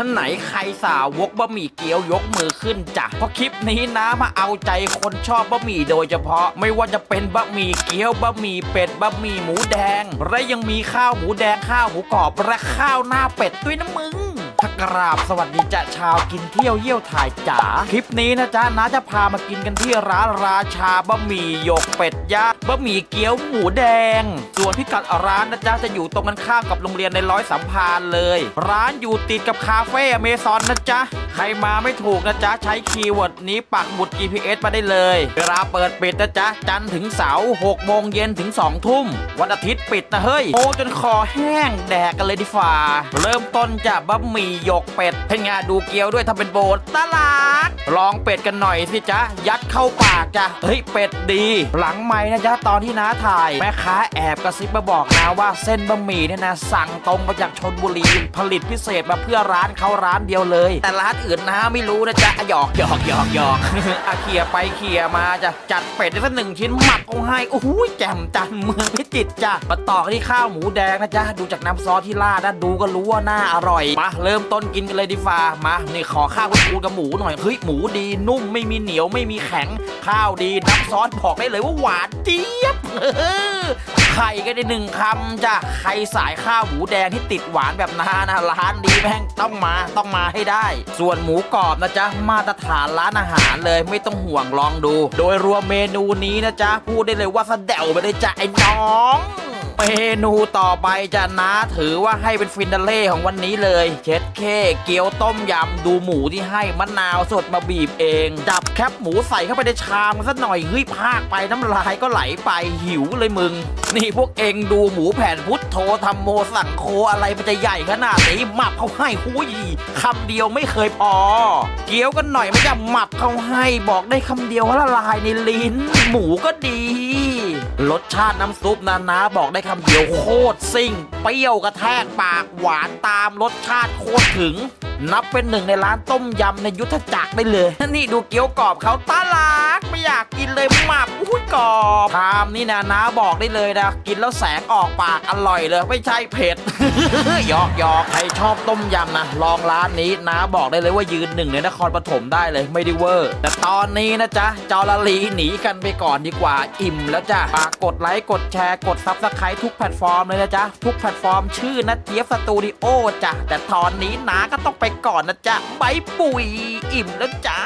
ท่านไหนใครสาวกบะหมี่เกี๊ยวยกมือขึ้นจ้ะเพราะคลิปนี้นะมาเอาใจคนชอบบะหมี่โดยเฉพาะไม่ว่าจะเป็นบะหมี่เกี๊ยวบะหมี่เป็ดบะหมี่หมูแดง และยังมีข้าวหมูแดงข้าวหมูกรอบและข้าวหน้าเป็ดด้วยนะมึง กราบสวัสดีจ้ะชาวกินเที่ยวเยี่ยวถ่ายจ๋าคลิปนี้นะจ๊ะน้าจะพามากินกันที่ร้านราชาบะหมี่หยกเป็ดย่างบะหมี่เกี๊ยวหมูแดง ส่วนพิกัดร้านนะจ๊ะจะอยู่ตรงกันข้ามกับโรงเรียนในร้อยสัมพานเลย ร้านอยู่ติดกับคาเฟ่อเมซอนนะจ๊ะใครมาไม่ถูกนะจ๊ะใช้คีย์เวิร์ดนี้ปักหมุด GPS มาได้เลย เวลาเปิดปิดนะจ๊ะจันทร์ถึงเสาร์6โมงเย็นถึง2ทุ่ม วันอาทิตย์ปิดนะเฮ้ยโมจนคอแห้งแดกกันเลยดีฝ่าเริ่มต้นจากบะหมี่ยกเป็ดเป็นไงดูเกี๊ยวด้วยทำเป็นโบสตลาด ลองเป็ดกันหน่อยสิจ๊ะ ยัดเข้าปากจ้ะ เฮ้ยเป็ดดี หลังไม้นะจ๊ะ ตอนที่น้าถ่าย แม่ค้าแอบกระซิบมาบอกนะว่าเส้นบะหมี่เนี่ยนะ สั่งตรงมาจากชนบุรีผลิตพิเศษมาเพื่อร้านเขาร้านเดียวเลย แต่ร้านอื่นนะไม่รู้นะจ๊ะหยอกหยอกหยอกหยอกอาเขียไปเขียมาจ้ะจัดเป็ดได้สักหนึ่งชิ้นหมักเอาให้โอ้โหแจ่มจันเมืองพิจิตรจ้ะมาต่อที่ข้าวหมูแดงนะจ๊ะดูจากน้ำซอสที่ราดนะดูก็รู้ว่าน่าอร่อยมาเริ่มต้นกินกันเลยดีฟ้ามานี่ขอข้าวคูณกับหมูหน่อยเฮ้ยหมูดีนุ่มไม่มีเหนียวไม่มีแข็งข้าวดีน้ำซอสบอกได้เลยว่าหวานเจี๊ยบไข่ก็ได้หนึ่งคำจ้ะใครสายข้าวหมูแดงที่ติดหวานแบบนานะร้านดีแม่งต้องมาต้องมาให้ได้ ส่วนหมูกรอบนะจ๊ะมาตรฐานร้านอาหารเลยไม่ต้องห่วงลองดู โดยรวมเมนูนี้นะจ๊ะพูดได้เลยว่าสะเดวไปเลยจ้ะไอ้น้อง เมนูต่อไปจะนะถือว่าให้เป็นฟินาเล่ของวันนี้เลย เช็ดเคเกี๊ยวต้มยำดูหมูที่ให้มะนาวสดมาบีบเอง จับแคบหมูใส่เข้าไปในชามสักหน่อยเฮ้ยพากไปน้ำลายก็ไหลไปหิวเลยมึง นี่พวกเองดูหมูแผ่นพุทโธทำโมสั่งโคอะไรมันจะใหญ่ขนาดนี้หมับเขาให้หุยคำเดียวไม่เคยพอ เกี๊ยวกันหน่อยไม่จะหมับเขาให้บอกได้คำเดียวว่าละลายในลิ้น หมูก็ดี รสชาติน้ำซุปนะนะบอกได้คำเดียวโคตรซิ่ง เปรี้ยวกระแทกปากหวานตามรสชาติโคตรถึง นับเป็นหนึ่งในร้านต้มยำในยุทธจักรได้เลย นี่ดูเกี๊ยวกรอบเขาตาลากไม่อยากกินเลยหมับอุ้ยกรอบชามนี่นะนะบอกได้เลยนะ กินแล้วแสงออกปากอร่อยเลยไม่ใช่เผ็ดยอกยอกใครชอบต้มยำนะลองร้านนี้นะบอกได้เลยว่ายืนหนึ่งในนครปฐมได้เลยไม่ได้เวอร์ แต่ตอนนี้นะจ๊ะจอลลีหนีกันไปก่อนดีกว่าอิ่มแล้วจ้ะฝากกดไลค์กดแชร์กดซับสไครต์ทุกแพลตฟอร์มเลยนะจ๊ะทุกแพลตฟอร์มชื่อนะเจี๊ยบสตูดิโอจ้ะแต่ตอนนี้นาก็ต้องไป ก่อนนะจ๊ะบายปุ๋ยอิ่มแล้วจ้า